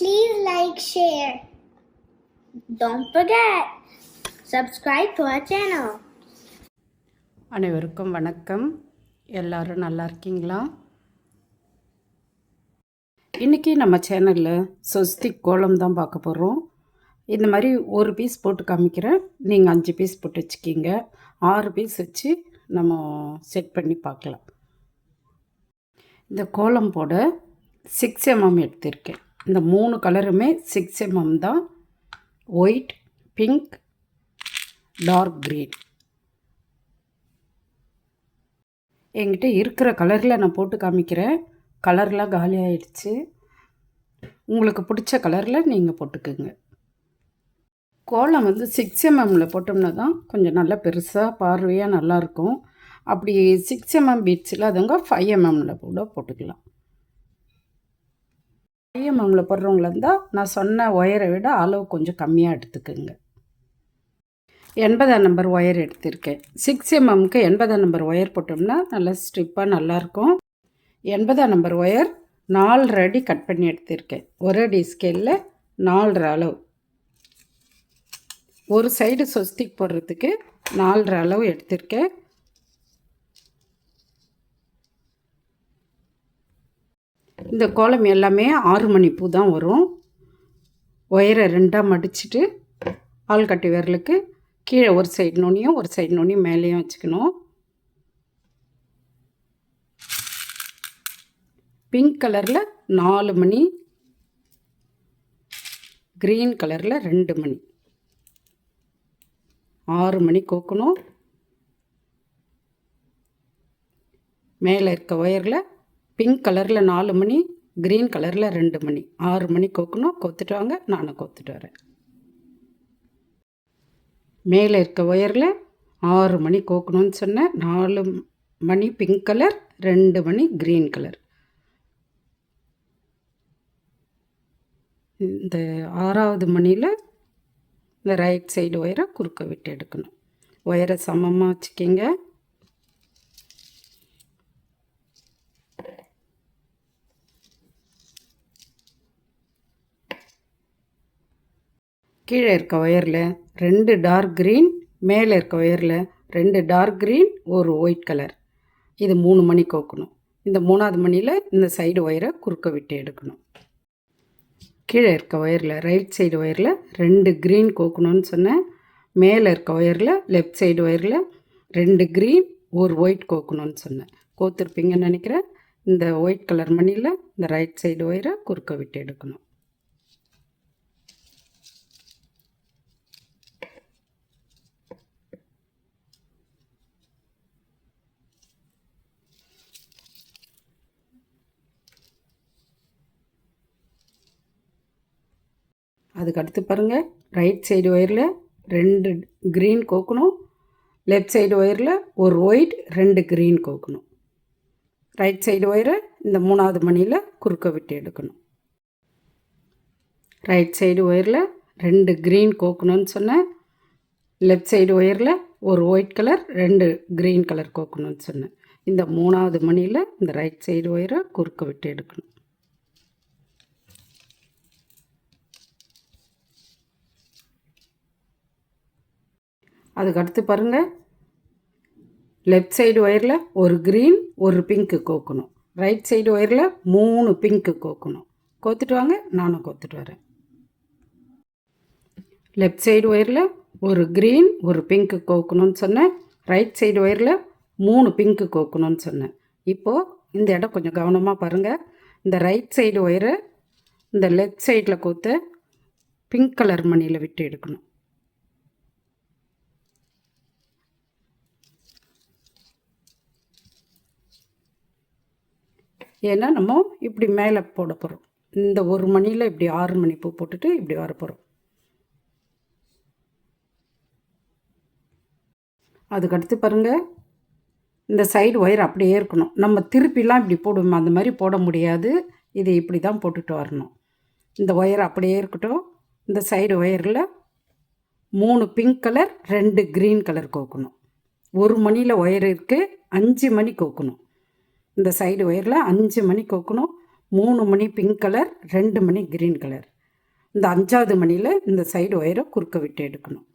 Please like, share. Don't forget, subscribe to our channel. அனைவருக்கும் வணக்கம். எல்லாரும் நல்லா இருக்கீங்களா? இன்றைக்கி நம்ம சேனலில் சொஸ்திக் கோலம் தான் பார்க்க போகிறோம் இந்த மாதிரி ஒரு பீஸ் போட்டு காமிக்கிறேன். நீங்கள் அஞ்சு பீஸ் போட்டு வச்சுக்கிங்க. ஆறு பீஸ் வச்சு நம்ம செட் பண்ணி பார்க்கலாம். இந்த கோலம் போட சிக்ஸ் எம்எம் எடுத்திருக்கேன். இந்த மூணு கலருமே சிக்ஸ் எம்எம் தான். ஒயிட் பிங்க் டார்க் க்ரீன் என்கிட்ட இருக்கிற கலரில் நான் போட்டு காமிக்கிறேன். கலர்லாம் காலி ஆயிடுச்சு. உங்களுக்கு பிடிச்ச கலரில் நீங்கள் போட்டுக்குங்க. கோலம் வந்து சிக்ஸ் எம்எம்மில் போட்டோம்னா தான் கொஞ்சம் நல்லா பெருசாக பார்வையாக நல்லாயிருக்கும் அப்படி சிக்ஸ் எம்எம் பீட்ஸில் அதுங்க ஃபைவ் எம்எம்மில் கூட போட்டுக்கலாம். ஐஎம்எம்மில் எம்எம்மில் போடுறவங்கள இருந்தால் நான் சொன்ன ஒயரை விட அளவு கொஞ்சம் கம்மியாக எடுத்துக்கோங்க. எண்பதாம் நம்பர் ஒயர் எடுத்திருக்கேன். சிக்ஸ் எம்எம்க்கு எண்பதாம் நம்பர் ஒயர் போட்டோம்னா நல்லா ஸ்ட்ரிப்பாக நல்லாயிருக்கும் எண்பதாம் நம்பர் ஒயர் நாலரை அடி கட் பண்ணி எடுத்திருக்கேன். ஒரு அடி ஸ்கேலில் நாலரை அளவு. ஒரு சைடு சொஸ்திக் போடுறதுக்கு நாலரை அளவு எடுத்திருக்கேன். இந்த கோலம் எல்லாமே ஆறு மணி பூ தான் வரும். ஒயரை ரெண்டாக மடிச்சுட்டு ஆள்கட்டி விரலுக்கு கீழே ஒரு சைடு நுனியும் ஒரு சைடு நுனியும் மேலேயும் வச்சுக்கணும். பிங்க் கலரில் நாலு மணி க்ரீன் கலரில் ரெண்டு மணி. ஆறு மணி கோக்கணும். மேலே இருக்க ஒயரில் பிங்க் கலரில் நாலு மணி க்ரீன் கலரில் ரெண்டு மணி. ஆறு மணி கோக்கணும் கொத்துட்டு வாங்க நானும் கொத்துட்டு வரேன். மேலே இருக்க ஒயரில் ஆறு மணி கோக்கணும்னு சொன்னேன். நாலு மணி பிங்க் கலர் ரெண்டு மணி க்ரீன் கலர் இந்த ஆறாவது மணியில் இந்த ரைட் சைடு ஒயரை குறுக்க விட்டு எடுக்கணும். ஒயரை சமமாக வச்சுக்கிங்க. கீழே இருக்க ஒயரில் ரெண்டு டார்க் க்ரீன் மேலே இருக்க ஒயரில் ரெண்டு டார்க் க்ரீன் ஒரு ஒயிட் கலர் இது மூணு மணி கோக்கணும். இந்த மூணாவது மணியில் இந்த சைடு ஒயரை குறுக்க விட்டு எடுக்கணும். கீழே இருக்க ஒயரில் ரைட் சைடு ஒயரில் ரெண்டு க்ரீன் கோக்கணும்னு சொன்னேன். மேலே இருக்க ஒயரில் லெஃப்ட் சைடு ஒயரில் ரெண்டு க்ரீன் ஒரு ஒயிட் கோக்கணும்னு சொன்னேன். கோத்துருப்பீங்கன்னு நினைக்கிறேன். இந்த ஒயிட் கலர் மணியில் இந்த ரைட் சைடு ஒயரை குறுக்க விட்டு எடுக்கணும். அதுக்கு அடுத்து பாருங்கள் ரைட் சைடு ஒயரில் ரெண்டு க்ரீன் கோக்கணும். லெஃப்ட் சைடு ஒயரில் ஒரு ஒயிட் ரெண்டு க்ரீன் கோக்கணும். ரைட் சைடு ஒயரை இந்த மூணாவது மணியில் குறுக்க விட்டு எடுக்கணும். ரைட் சைடு ஒயரில் ரெண்டு க்ரீன் கோக்கணும்னு சொன்னேன் லெஃப்ட் சைடு ஒயரில் ஒரு ஒயிட் கலர் ரெண்டு க்ரீன் கலர் கோக்கணும்னு சொன்னேன் இந்த மூணாவது மணியில் இந்த ரைட் சைடு ஒயரை குறுக்க விட்டு எடுக்கணும். அதுக்கு அடுத்து பாருங்கள் லெஃப்ட் சைடு ஒயரில் ஒரு க்ரீன் ஒரு பிங்க்கு கோக்கணும். ரைட் சைடு ஒயரில் மூணு பிங்க்கு கோக்கணும். கோத்துட்டு வாங்க நானும் கோத்துட்டு வரேன். லெஃப்ட் சைடு ஒயரில் ஒரு க்ரீன் ஒரு பிங்க்கு கோக்கணும்னு சொன்னேன். ரைட் சைடு ஒயரில் மூணு பிங்க்கு கோக்கணும்னு சொன்னேன். இப்போது இந்த இடம் கொஞ்சம் கவனமாக பாருங்கள் இந்த ரைட் சைடு ஒயரை இந்த லெஃப்ட் சைடில் கோத்து பிங்க் கலர் மணியில் விட்டு எடுக்கணும். ஏன்னா நம்ம இப்படி மேலே போட போகிறோம் இந்த ஒரு மணியில் இப்படி ஆறு மணி பூ போட்டுட்டு இப்படி வர போகிறோம் அதுக்கடுத்து பாருங்கள் இந்த சைடு ஒயர் அப்படியே இருக்கணும். நம்ம திருப்பிலாம் இப்படி போடுவோம். அந்த மாதிரி போட முடியாது. இது இப்படி தான் போட்டுட்டு வரணும். இந்த ஒயர் அப்படியே இருக்கட்டும். இந்த சைடு ஒயரில் மூணு பிங்க் கலர் ரெண்டு க்ரீன் கலர் கோக்கணும். ஒரு மணியில் ஒயர் இருக்குது அஞ்சு மணி கோக்கணும். இந்த சைடு ஒயரில் அஞ்சு மணி கோக்கணும் மூணு மணி பிங்க் கலர் ரெண்டு மணி க்ரீன் கலர் இந்த அஞ்சாவது மணியில் இந்த சைடு ஒயரை குறுக்க விட்டு எடுக்கணும்.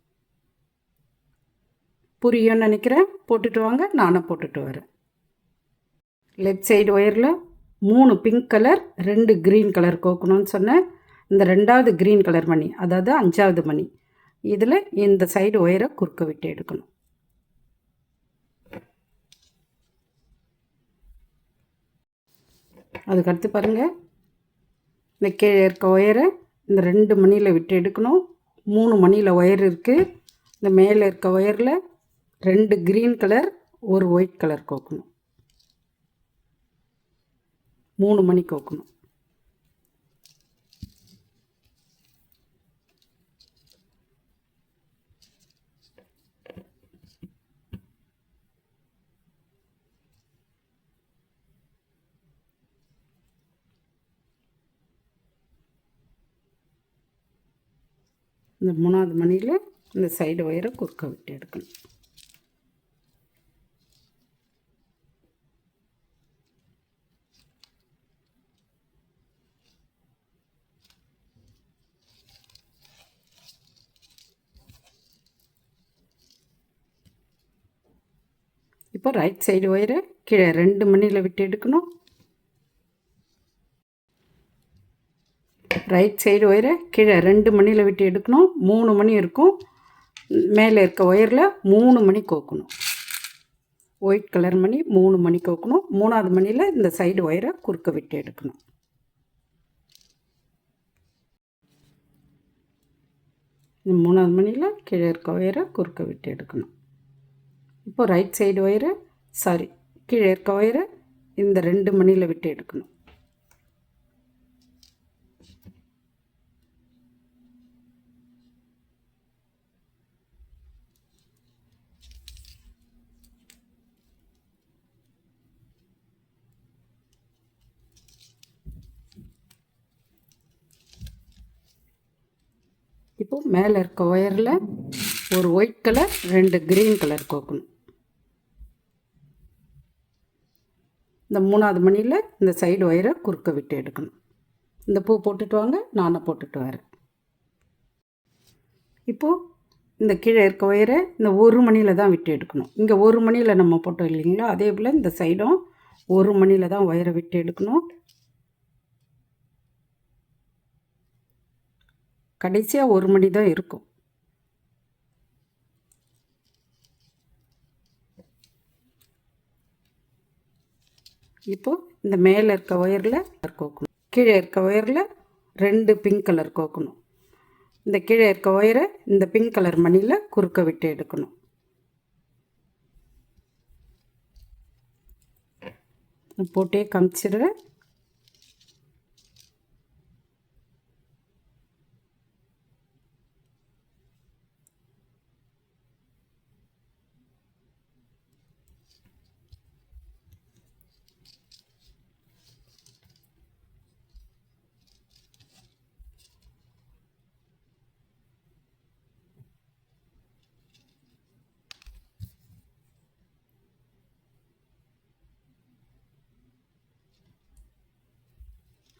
புரியும்னு நினைக்கிறேன்? போட்டுட்டு வாங்க நானும் போட்டுட்டு வரேன். லெஃப்ட் சைடு ஒயரில் மூணு பிங்க் கலர் ரெண்டு க்ரீன் கலர் கோக்கணும்னு சொன்னேன். இந்த ரெண்டாவது க்ரீன் கலர் மணி அதாவது அஞ்சாவது மணி. இதில் இந்த சைடு ஒயரை குறுக்க விட்டு எடுக்கணும். அதுக்கடுத்து பாருங்கள் இந்த கீழே இருக்க ஒயரை இந்த ரெண்டு மணியில் விட்டு எடுக்கணும். மூணு மணியில் ஒயர் இருக்குது இந்த மேலே இருக்க ஒயரில் ரெண்டு க்ரீன் கலர் ஒரு ஒயிட் கலர் கோக்கணும். மூணு மணி கோக்கணும். இந்த மூணாவது மணியில் இந்த சைடு ஒயரை குறுக்க விட்டு எடுக்கணும். இப்போ ரைட் சைடு ஒயரை கீழே ரெண்டு மணியில் விட்டு எடுக்கணும். ரைட் சைடு ஒயரை கீழே ரெண்டு மணியில் விட்டு எடுக்கணும். மூணு மணி இருக்கும். மேலே இருக்க ஒயரில் மூணு மணி கோக்கணும். ஒயிட் கலர் மணி மூணு மணி கோக்கணும். மூணாவது மணியில் இந்த சைடு ஒயரை குறுக்க விட்டு எடுக்கணும். இந்த மூணாவது மணியில் கீழே இருக்க ஒயரை குறுக்க விட்டு எடுக்கணும். இப்போ ரைட் சைடு ஒயரை சாரி கீழே இருக்க ஒயரை இந்த ரெண்டு மணியில் விட்டு எடுக்கணும். இப்போ மேலே இருக்க ஒயரில் ஒரு ஒயிட் கலர் ரெண்டு க்ரீன் கலர் கோக்கணும். இந்த மூணாவது மணியில் இந்த சைடு ஒயரை குறுக்க விட்டு எடுக்கணும். இந்த பூ போட்டுட்டு வாங்க நானும் போட்டுட்டு வரேன். இப்போது இந்த கீழே இருக்க ஒயரை இந்த ஒரு மணியில் தான் விட்டு எடுக்கணும். இங்கே ஒரு மணியில் நம்ம போட்டோம் இல்லைங்களா? அதே போல் இந்த சைடும் ஒரு மணியில் தான் ஒயரை விட்டு எடுக்கணும். கடைசியாக ஒரு மணி தான் இருக்கும். இப்போது இந்த மேலே இருக்க ஒயரில் கோக்கணும். கீழே இருக்க ஒயரில் ரெண்டு பிங்க் கலர் கோக்கணும். இந்த கீழே இருக்க ஒயரை இந்த பிங்க் கலர் மணியில் குறுக்க விட்டு எடுக்கணும். போட்டே காமிச்சிடுறேன்.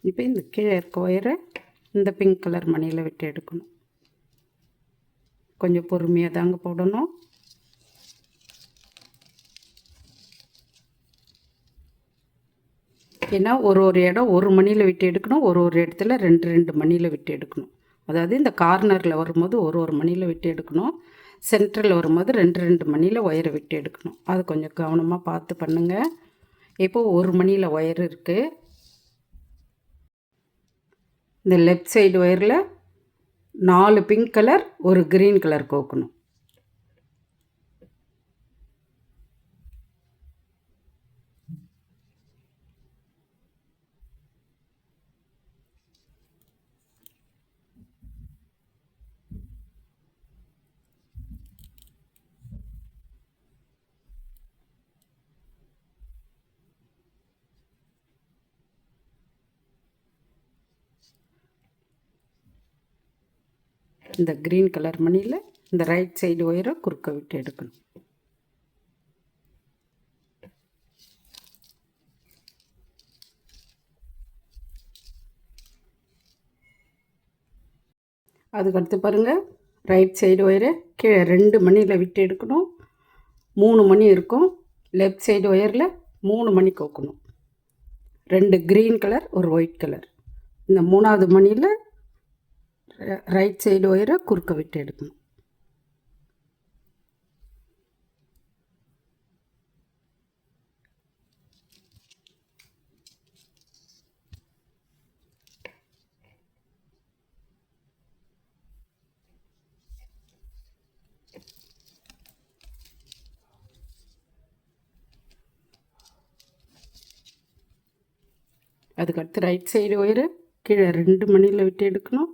இப்போ இந்த கீழே இருக்க ஒயரை இந்த பிங்க் கலர் மணியில் விட்டு எடுக்கணும். கொஞ்சம் பொறுமையாக தாங்க போடணும். ஏன்னா ஒரு ஒரு இடம் ஒரு மணியில் விட்டு எடுக்கணும் ஒரு ஒரு இடத்துல ரெண்டு ரெண்டு மணியில் விட்டு எடுக்கணும். அதாவது இந்த கார்னரில் வரும்போது ஒரு ஒரு மணியில் விட்டு எடுக்கணும். சென்டரில் வரும்போது ரெண்டு ரெண்டு மணியில் ஒயரை விட்டு எடுக்கணும். அது கொஞ்சம் கவனமாக பார்த்து பண்ணுங்கள் இப்போது ஒரு மணியில் ஒயர் இருக்குது இந்த லெஃப்ட் சைடு ஒயரில் நாலு பிங்க் கலர் ஒரு க்ரீன் கலர் கோக்கணும். இந்த க்ரீன் கலர் மணியில் இந்த ரைட் சைடு ஒயரை குறுக்க விட்டு எடுக்கணும். அதுக்கடுத்து பாருங்கள் ரைட் சைடு ஒயரை கீழே ரெண்டு மணியில் விட்டு எடுக்கணும். மூணு மணி இருக்கும். லெஃப்ட் சைடு ஒயரில் மூணு மணி கோக்கணும். ரெண்டு க்ரீன் கலர் ஒரு ஒயிட் கலர் இந்த மூணாவது மணியில் ரைட் சைடு ஒயரை குறுக்க விட்டு எடுக்கணும். அதுக்கடுத்து ரைட் சைடு ஒயரு கீழே ரெண்டு மணியில் விட்டு எடுக்கணும்.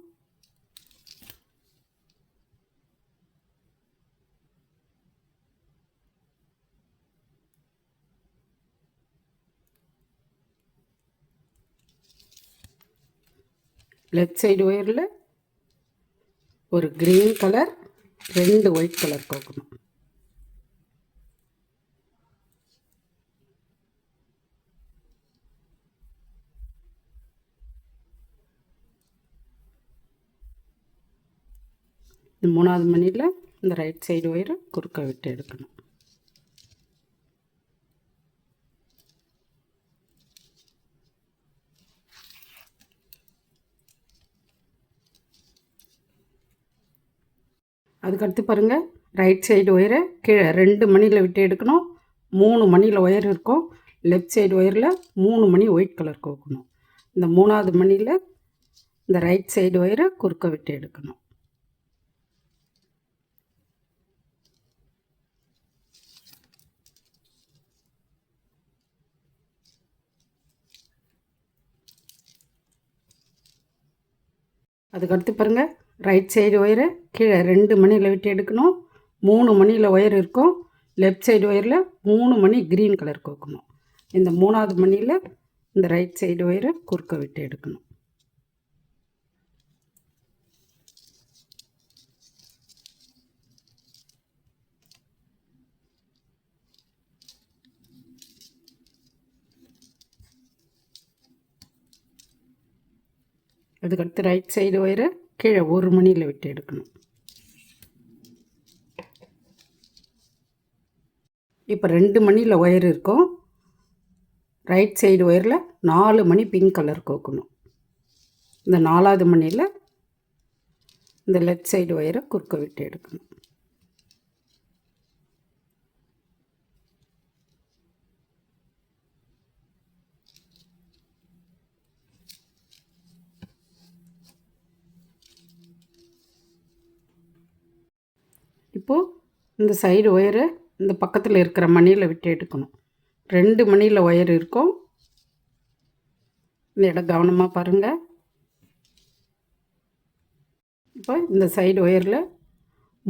லெஃப்ட் சைடு ஒயரில் ஒரு க்ரீன் கலர் ரெண்டு ஒயிட் கலர் கோக்கணும். இந்த மூணாவது மணியில் இந்த ரைட் சைடு ஒயரை குறுக்க விட்டு எடுக்கணும். அதுக்கடுத்து பாருங்கள் ரைட் சைடு ஒயரை கீழே ரெண்டு மணியில் விட்டு எடுக்கணும் மூணு மணியில் ஒயர் இருக்கும். லெஃப்ட் சைடு ஒயரில் மூணு மணி ஒயிட் கலர் கோக்கணும். இந்த மூணாவது மணியில் இந்த ரைட் சைடு ஒயரை குறுக்க விட்டு எடுக்கணும். அதுக்கடுத்து பாருங்கள் ரைட் சைடு ஒயரை கீழே ரெண்டு மணியில் விட்டு எடுக்கணும். மூணு மணியில் ஒயர் இருக்கும். லெஃப்ட் சைடு ஒயரில் மூணு மணி க்ரீன் கலர் கோக்கணும். இந்த மூணாவது மணியில் இந்த ரைட் சைடு ஒயரை குறுக்க விட்டு எடுக்கணும். அதுக்கடுத்து ரைட் சைடு ஒயரை கீழே ஒரு மணியில் விட்டு எடுக்கணும். இப்போ ரெண்டு மணியில் ஒயர் இருக்கும். ரைட் சைடு ஒயரில் நாலு மணி பிங்க் கலர் கோக்கணும். இந்த நாலாவது மணியில் இந்த லெஃப்ட் சைடு ஒயரை குறுக்க விட்டு எடுக்கணும். இப்போது இந்த சைடு ஒயரை இந்த பக்கத்தில் இருக்கிற மணியில் விட்டு எடுக்கணும். ரெண்டு மணியில் ஒயர் இருக்கும். இந்த இடம் கவனமாக பாருங்கள் இப்போ இந்த சைடு ஒயரில்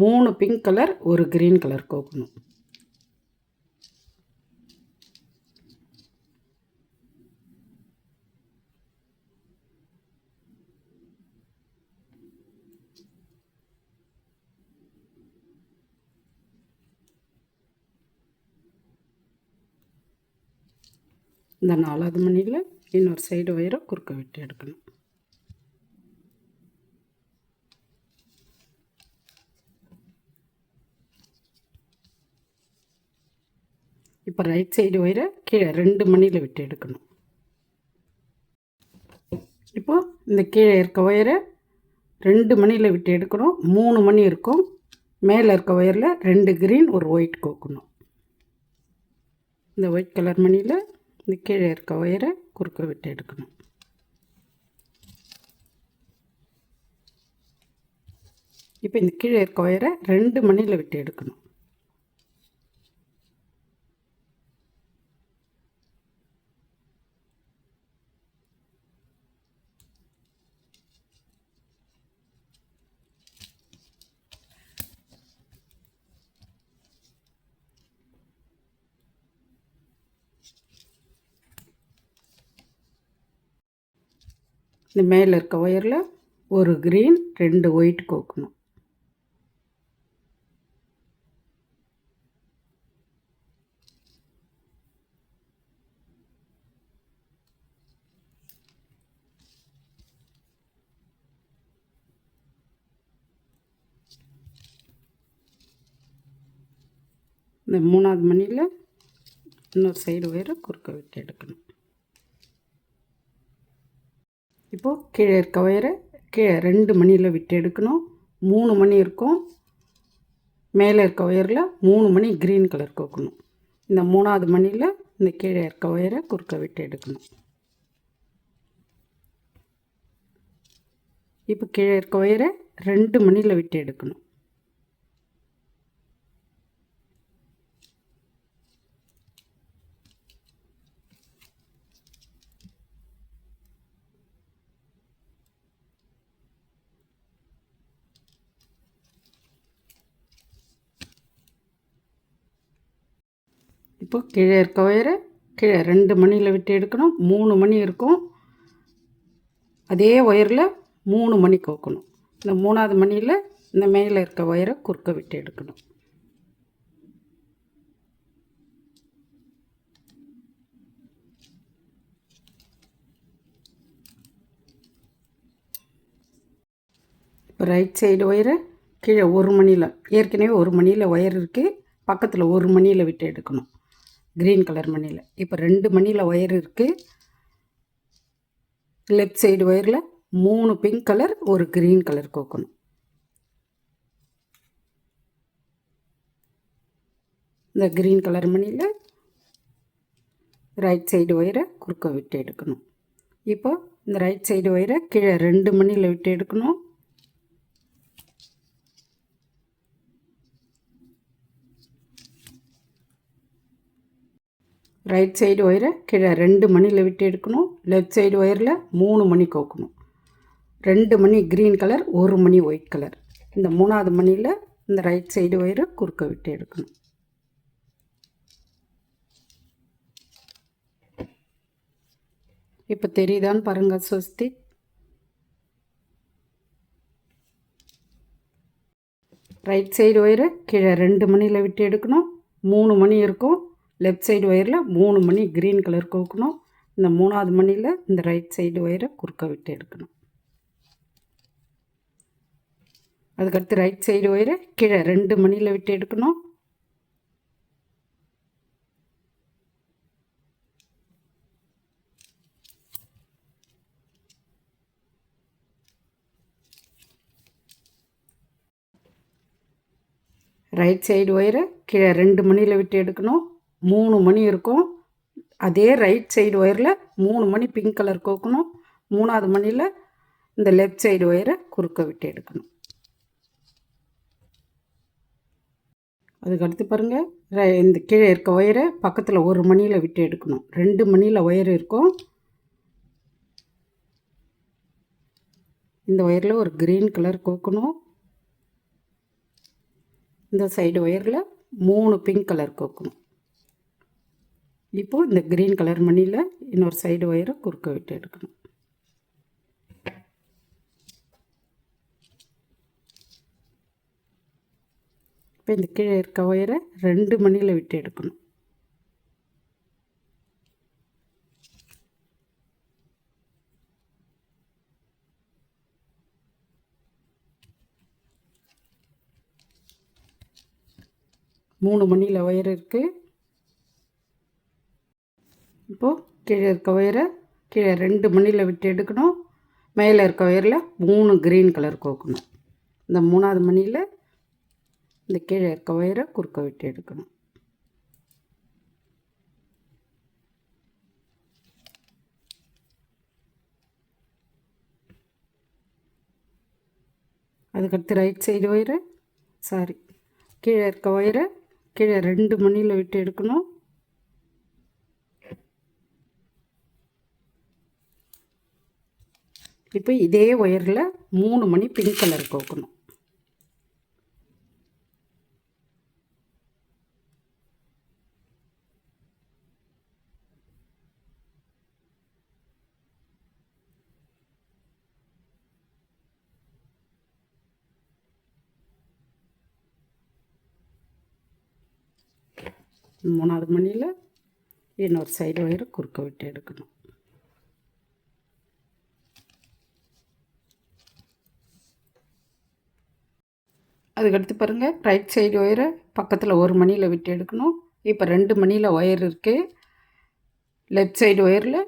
மூணு பிங்க் கலர் ஒரு க்ரீன் கலர் கோக்கணும். இந்த நாலாவது மணியில் இன்னொரு சைடு ஒயரை குறுக்க விட்டு எடுக்கணும். இப்போ ரைட் சைடு ஒயரை கீழே ரெண்டு மணியில் விட்டு எடுக்கணும். இப்போ இந்த கீழே இருக்க ஒயரை ரெண்டு மணியில் விட்டு எடுக்கணும். மூணு மணி இருக்கும். மேலே இருக்க ஒயரில் ரெண்டு க்ரீன் ஒரு ஒயிட் கோக்கணும். இந்த ஒயிட் கலர் மணியில் இந்த கீழே இருக்க ஒயரை குறுக்க விட்டு எடுக்கணும். இப்போ இந்த கீழே இருக்க ஒயரை ரெண்டு மணியில் விட்டு எடுக்கணும். இந்த மேலே இருக்க ஒயரில் ஒரு க்ரீன் ரெண்டு ஒயிட் கோக்கணும். இந்த மூணாவது மணியில் இன்னொரு சைடு ஒயரை குறுக்க விட்டு எடுக்கணும். இப்போது கீழே இருக்க ஒயரை கீழே ரெண்டு மணியில் விட்டு எடுக்கணும். மூணு மணி இருக்கும். மேலே இருக்க ஒயரில் மூணு மணி க்ரீன் கலர் கோக்கணும். இந்த மூணாவது மணியில் இந்த கீழே இருக்க ஒயரை குறுக்க விட்டு எடுக்கணும். இப்போ கீழே இருக்க ஒயரை ரெண்டு மணியில் விட்டு எடுக்கணும். இப்போ கீழே இருக்க ஒயரை கீழே ரெண்டு மணியில் விட்டு எடுக்கணும். மூணு மணி இருக்கும். அதே ஒயரில் மூணு மணி கோக்கணும். இந்த மூணாவது மணியில் இந்த மேலே இருக்க ஒயரை குறுக்க விட்டு எடுக்கணும். இப்போ ரைட் சைடு ஒயரை கீழே ஒரு மணியில் ஏற்கனவே ஒரு மணியில் ஒயர் இருக்குது பக்கத்தில் ஒரு மணியில் விட்டு எடுக்கணும். க்ரீன் கலர் மணியில். இப்போ ரெண்டு மணியில் ஒயர் இருக்குது லெஃப்ட் சைடு ஒயரில் மூணு பிங்க் கலர் ஒரு க்ரீன் கலர் கோக்கணும். இந்த க்ரீன் கலர் மணியில் ரைட் சைடு ஒயரை குறுக்க விட்டு எடுக்கணும். இப்போ இந்த ரைட் சைடு ஒயரை கீழே ரெண்டு மணியில் விட்டு எடுக்கணும். ரைட் சைடு ஒயரை கீழே ரெண்டு மணியில் விட்டு எடுக்கணும். லெஃப்ட் சைடு ஒயரில் மூணு மணி கோக்கணும். ரெண்டு மணி க்ரீன் கலர் ஒரு மணி ஒயிட் கலர் இந்த மூணாவது மணியில் இந்த ரைட் சைடு ஒயரை குறுக்க விட்டு எடுக்கணும். இப்போ தெரியுதான்னு பாருங்கள் சுஸ்தி ரைட் சைடு ஒயரை கீழே ரெண்டு மணியில் விட்டு எடுக்கணும். மூணு மணி இருக்கும். லெஃப்ட் சைடு ஒயரில் மூணு மணி க்ரீன் கலர் கோக்கணும். இந்த மூணாவது மணியில் இந்த ரைட் சைடு ஒயரை குறுக்க விட்டு எடுக்கணும். அதுக்கடுத்து ரைட் சைடு ஒயரை கீழே ரெண்டு மணியில் விட்டு எடுக்கணும். ரைட் சைடு ஒயரை கீழே ரெண்டு மணியில் விட்டு எடுக்கணும். மூணு மணி இருக்கும். அதே ரைட் சைடு ஒயரில் மூணு மணி பிங்க் கலர் கோக்கணும். மூணாவது மணியில் இந்த லெஃப்ட் சைடு ஒயரை குறுக்க விட்டு எடுக்கணும். அதுக்கடுத்து பாருங்கள் இந்த கீழே இருக்க ஒயரை பக்கத்தில் ஒரு மணியில் விட்டு எடுக்கணும். ரெண்டு மணியில் ஒயர் இருக்கும். இந்த ஒயரில் ஒரு க்ரீன் கலர் கோக்கணும். இந்த சைடு ஒயரில் மூணு பிங்க் கலர் கோக்கணும். இப்போது இந்த க்ரீன் கலர் மணியில் இன்னொரு சைடு ஒயரை குறுக்க விட்டு எடுக்கணும். இப்போ இந்த கீழே இருக்க ஒயரை ரெண்டு மணியில் விட்டு எடுக்கணும். மூணு மணியில் ஒயர் இருக்குது இப்போது கீழே இருக்க ஒயரை கீழே ரெண்டு மணியில் விட்டு எடுக்கணும். மேலே இருக்க ஒயரில் மூணு க்ரீன் கலர் கோக்கணும். இந்த மூணாவது மணியில் இந்த கீழே இருக்க ஒயரை குறுக்க விட்டு எடுக்கணும். அதுக்கடுத்து ரைட் சைடு ஒயரை. சாரி கீழே இருக்க ஒயரை கீழே ரெண்டு மணியில் விட்டு எடுக்கணும். இப்போ இதே ஒயரில் மூணு மணி பிங்க் கலர் கோக்கணும். மூணாவது மணியில் இன்னொரு சைடு ஒயரை குறுக்க விட்டு எடுக்கணும். அதுக்கடுத்து பாருங்கள் ரைட் சைடு ஒயரை பக்கத்தில் ஒரு மணியில் விட்டு எடுக்கணும். இப்போ ரெண்டு மணியில் ஒயர் இருக்குது லெஃப்ட் சைடு ஒயரில்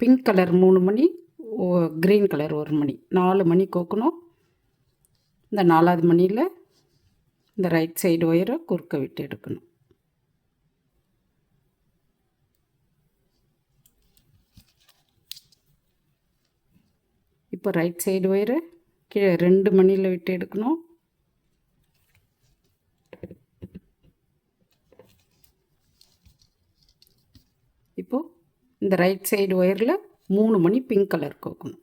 பிங்க் கலர் மூணு மணி க்ரீன் கலர் ஒரு மணி. நாலு மணி கோக்கணும். இந்த நாலாவது மணியில் இந்த ரைட் சைடு ஒயரை குறுக்க விட்டு எடுக்கணும். இப்போ ரைட் சைடு ஒயரை கீழே ரெண்டு மணியில் விட்டு எடுக்கணும். இப்போது இந்த ரைட் சைடு ஒயரில் மூணு மணி பிங்க் கலர் கோக்கணும்.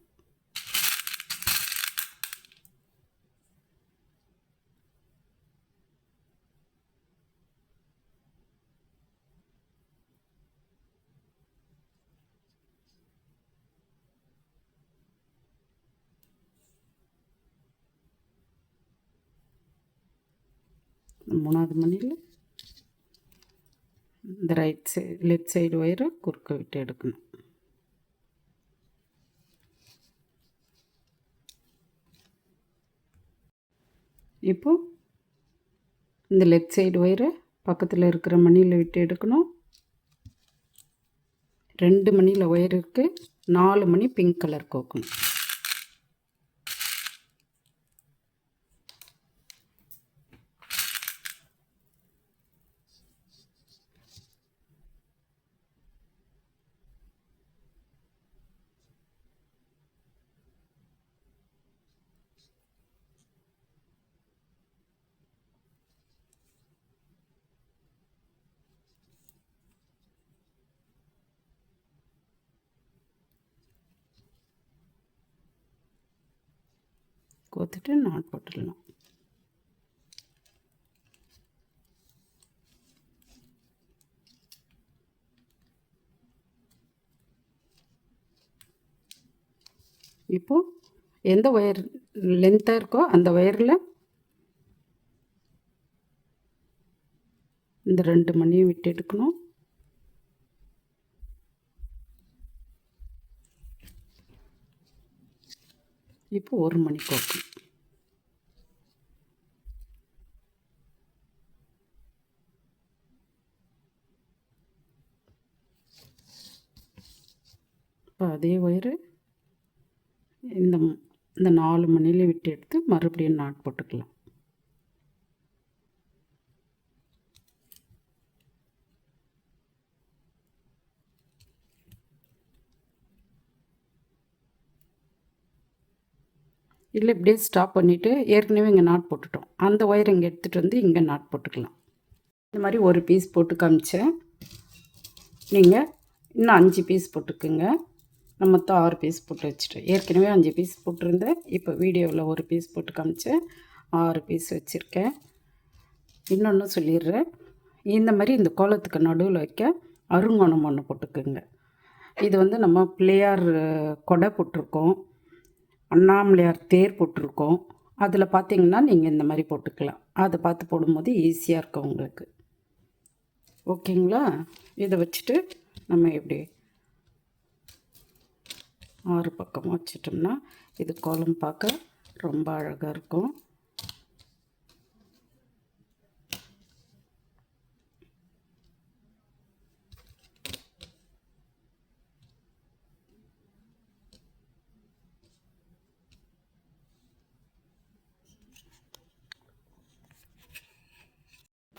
மூணாவது மணியில் இந்த ரைட் சைடு லெஃப்ட் சைடு ஒயரை குறுக்க விட்டு எடுக்கணும். இப்போ இந்த லெஃப்ட் சைடு ஒயரை பக்கத்தில் இருக்கிற மணியில் விட்டு எடுக்கணும். ரெண்டு மணியில் ஒயர் இருக்குது நாலு மணி பிங்க் கலர் கோக்கணும். கோத்துட்டு நாட் போட்டுடலாம் இப்போது எந்த ஒயர் லென்த்தாக இருக்கோ அந்த ஒயரில் இந்த ரெண்டு மணியும் விட்டு எடுக்கணும். இப்போ ஒரு மணி கோக்கணும் இப்போ அதே ஒயரு இந்த இந்த நாலு மணியில் விட்டு எடுத்து மறுபடியும் நாட் போட்டுக்கலாம். இல்லை இப்படியே ஸ்டாப் பண்ணிவிட்டு ஏற்கனவே இங்கே நாட் போட்டுட்டோம். அந்த ஒயர் இங்கே எடுத்துகிட்டு வந்து இங்கே நாட் போட்டுக்கலாம். இந்த மாதிரி ஒரு பீஸ் போட்டு காமிச்சேன். நீங்கள் இன்னும் அஞ்சு பீஸ் போட்டுக்குங்க. நான் மொத்தம் ஆறு பீஸ் போட்டு வச்சுட்டோம் ஏற்கனவே அஞ்சு பீஸ் போட்டிருந்தேன். இப்போ வீடியோவில் ஒரு பீஸ் போட்டு காமிச்சேன். ஆறு பீஸ் வச்சுருக்கேன். இன்னொன்று சொல்லிடுறேன். இந்த மாதிரி இந்த கோலத்துக்கு நடுவில் வைக்க அருங்கோணம் ஒன்று போட்டுக்குங்க. இது வந்து நம்ம பிள்ளையார் கொடை போட்டிருக்கோம். அண்ணாமலையார் தேர் போட்டிருக்கோம். அதில் பார்த்தீங்கன்னா நீங்கள் இந்த மாதிரி போட்டுக்கலாம். அதை பார்த்து போடும்போது ஈஸியாக இருக்கும் உங்களுக்கு. ஓகேங்களா? இதை வச்சுட்டு நம்ம எப்படி ஆறு பக்கமாக வச்சிட்டோம்னா இது கோலம் பார்க்க ரொம்ப அழகாக இருக்கும்.